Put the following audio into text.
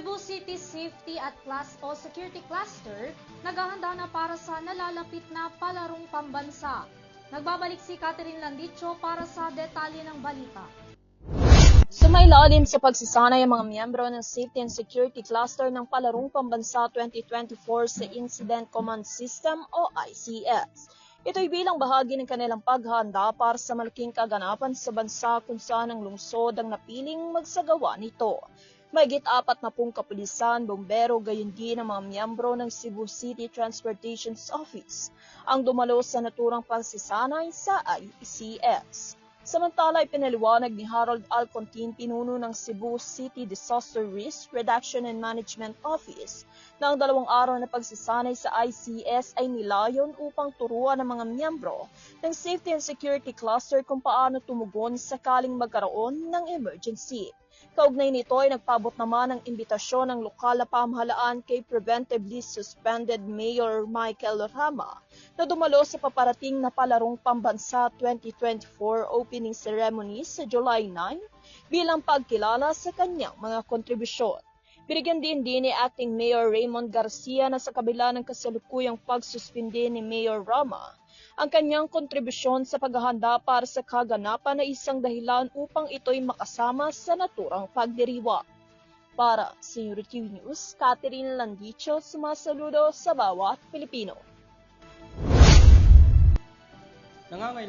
Cebu City Safety at Class o Security Cluster naghahanda na para sa nalalapit na palarong pambansa. Nagbabalik si Catherine Landicho para sa detalye ng balita. Sumailalim sa pagsasanay ang mga miyembro ng Safety and Security Cluster ng Palarong Pambansa 2024 sa Incident Command System o ICS. Ito'y bilang bahagi ng kanilang paghahanda para sa malaking kaganapan sa bansa kung saan ang lungsod ang napiling magsagawa nito. Mahigit apat na pong kapulisan, bombero, gayon din ang mga miyembro ng Cebu City Transportation Office ang dumalo sa naturang pagsasanay sa ICS. Samantala, ipinaliwanag ni Harold Alcontin, pinuno ng Cebu City Disaster Risk Reduction and Management Office, na ang dalawang araw na pagsasanay sa ICS ay nilayon upang turuan ng mga miyembro ng Safety and Security Cluster kung paano tumugon sakaling magkaroon ng emergency. Kaugnay nito ay nagpabot naman ng imbitasyon ng lokal na pamahalaan kay preventively suspended Mayor Michael Rama na dumalo sa paparating na palarong pambansa 2024 opening ceremony sa July 9 bilang pagkilala sa kanyang mga kontribusyon. Binigyan din din ni Acting Mayor Raymond Garcia na sa kabila ng kasalukuyang pagsuspindi ni Mayor Rama, ang kanyang kontribusyon sa paghahanda para sa kaganapan na isang dahilan upang ito'y makasama sa naturang pagdiriwa. Para sa Unity News, Catherine Landicho sumasaludo sa bawat Pilipino. Nangangailangan